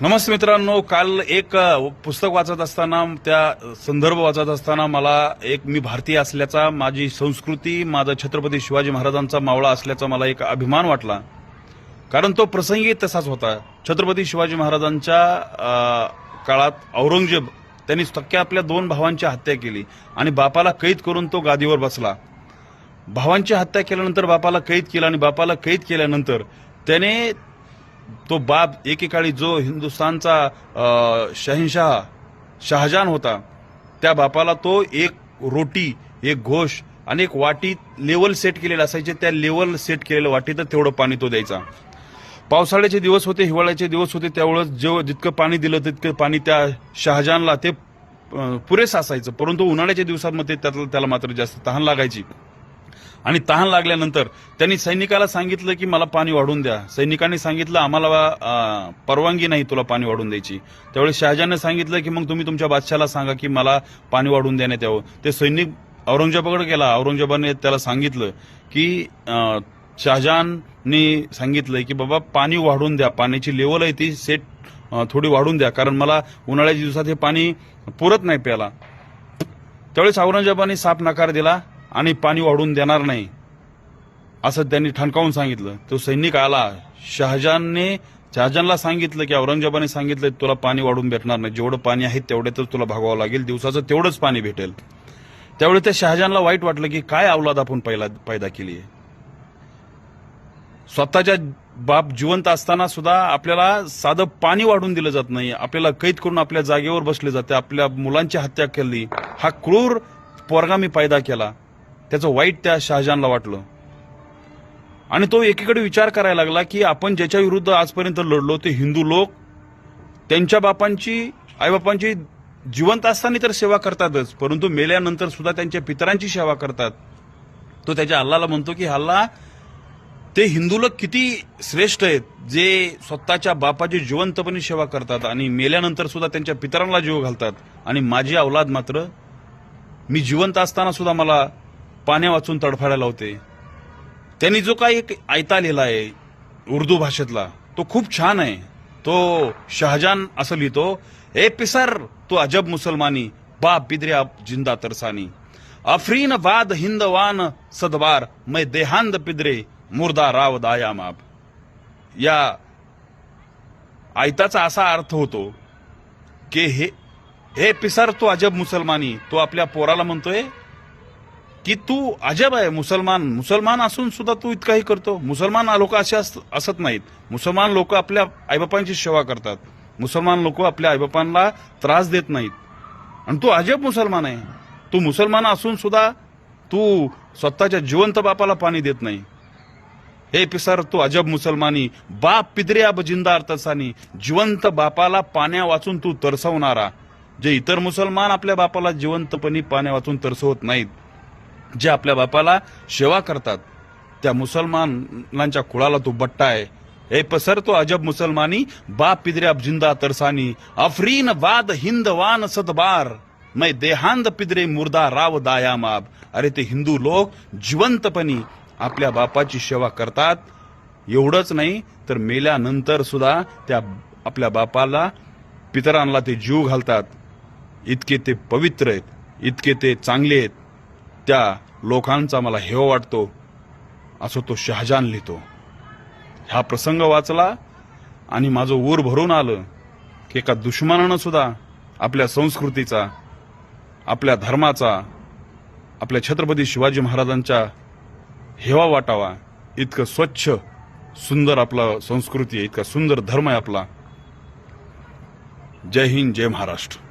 नमस्ते मित्रांनो काल एक पुस्तक वाचत असताना त्या संदर्भ वाचत असताना मला एक मी भारतीय असल्याचा माझी संस्कृती माझा छत्रपती शिवाजी महाराजांचा मावळा असल्याचा मला एक अभिमान वाटला. कारण तो प्रसंगी तसाच होता. छत्रपती शिवाजी महाराजांच्या काळात औरंगजेब त्यांनी सख्या आपल्या दोन भावांची हत्या केली आणि बापाला कैद करून तो गादीवर बसला. भावांची हत्या केल्यानंतर बापाला कैद केला आणि बापाला कैद केल्यानंतर त्याने तो बाब एकेकाळी जो हिंदुस्थानचा अ, शहाजान शहाजहान होता त्या बापाला तो एक रोटी एक घोष आणि एक वाटी लेवल सेट केलेलं असायचे. त्या लेवल सेट केलेल्या वाटीत तेवढं पाणी तो द्यायचा. पावसाळ्याचे दिवस होते हिवाळ्याचे दिवस होते त्यावेळेस जेव्हा जितकं पाणी दिलं तितकं पाणी त्या शहाजानला ते पुरेसं असायचं. परंतु उन्हाळ्याच्या दिवसांमध्ये त्यातलं त्याला मात्र जास्त तहान लागायची. आणि तहान लागल्यानंतर त्यांनी सैनिकाला सांगितलं की मला पाणी वाढून द्या. सैनिकांनी सांगितलं आम्हाला परवानगी नाही तुला पाणी वाढून द्यायची. त्यावेळेस शहाजाने सांगितलं की मग तुम्ही तुमच्या बादशाला सांगा की मला पाणी वाढून देण्यात यावं. ते सैनिक औरंगजेबाकडे गेला. औरंगजेबाने त्याला सांगितलं की अं, शहाजहानने सांगितलं की बाबा पाणी वाढून द्या. पाण्याची लेवल आहे ती सेट थोडी वाढून द्या. कारण मला उन्हाळ्याच्या दिवसात हे पाणी पुरत नाही प्याला त्यावेळेस औरंगजेबाने साफ नकार दिला. आणि पाणी वाढून देणार नाही असं त्यांनी ठणकावून सांगितलं. तो सैनिक आला. शहाजहानने शहाजहानला सांगितलं की औरंगजेबाने सांगितलं तुला पाणी वाढून भेटणार नाही. जेवढं पाणी आहे तेवढ्यातच तुला भागवावं लागेल. दिवसाचं तेवढंच पाणी भेटेल. त्यावेळी त्या शहाजहानला वाईट वाटलं की काय अवलाद आपण पहिला पैदा केली आहे? स्वतःच्या बाप जिवंत असताना सुद्धा आपल्याला साधं पाणी वाढून दिलं जात नाही. आपल्याला कैद करून आपल्या जागेवर बसले जाते. आपल्या मुलांची हत्या केली. हा क्रूर पोरगा मी पैदा केला. त्याचं वाईट त्या शहाजहानला वाटलं. आणि तो एकीकडे विचार करायला लागला की आपण ज्याच्या विरुद्ध आजपर्यंत लढलो ते हिंदू लोक त्यांच्या बापांची आईबापांची जिवंत असताना तर सेवा करतातच परंतु मेल्यानंतर सुद्धा त्यांच्या पितरांची सेवा करतात. तो त्याच्या अल्लाला म्हणतो की हल्ला ते हिंदू लोक किती श्रेष्ठ आहेत जे स्वतःच्या बापाची जिवंतपणे सेवा करतात आणि मेल्यानंतर सुद्धा त्यांच्या पितरांना जीव घालतात. आणि माझी अवलाद मात्र मी जिवंत असताना सुद्धा मला पाण्या वाचून तडफाडायला होते त्यांनी जो काही एक आयता लिहिला आहे उर्दू भाषेतला तो खूप छान आहे. तो शहाजहान असं लिहितो ए पिसर तो अजब मुसलमानी बाप पिद्र्या जिंदा तरसानी. अफरीन वाद हिंदवान सदवार मै देहांद पिद्रे मुर्दा राव दाया माप. या आयताचा असा अर्थ होतो की हे हे पिसर तो अजब मुसलमानी तो आपल्या पोराला म्हणतोय की तू अजब आहे मुसलमान. मुसलमान असून सुद्धा तू इतकाही करतो. मुसलमान लोक असे असत नाहीत. मुसलमान लोक आपल्या आईबापांची सेवा करतात. मुसलमान लोक आपल्या आईबापांना त्रास देत नाहीत. आणि तू अजब मुसलमान आहे. तू मुसलमान असून सुद्धा तू स्वतःच्या जिवंत बापाला पाणी देत नाही. हे पिसार तू अजब मुसलमानी. बाप पिदरे अब जिंदार तसानी जिवंत बापाला पाण्या वाचून तू तरसवणारा. जे इतर मुसलमान आपल्या बापाला जिवंतपणी पाण्या वाचून तरसवत नाहीत. जे आपल्या बापाला सेवा करतात. त्या मुसलमानांच्या कुळाला तो बट्टा आहे. हे पसर तो अजब मुसलमानी बाप पिदऱ्या जिंदा तरसानी. अफरीन वाद हिंद वान सदबार मै देहांद पिदरे मुर्दा राव दाया माब अरे ते हिंदू लोक जिवंतपणी आपल्या बापाची सेवा करतात. एवढंच नाही तर मेल्यानंतर सुद्धा त्या आपल्या बापाला पितरांना ते जीव घालतात. इतके ते पवित्र आहेत. इतके ते चांगले आहेत. त्या लोकांचा मला हेव वाटतो असं तो शहाजहान लिहितो. हा प्रसंग वाचला आणि माझं ऊर भरून आलं की एका दुश्मनानं सुद्धा आपल्या संस्कृतीचा आपल्या धर्माचा आपल्या छत्रपती शिवाजी महाराजांच्या हेवा वाटावा इतकं स्वच्छ सुंदर आपला संस्कृती आहे इतका सुंदर धर्म आहे आपला. जय हिंद जय महाराष्ट्र.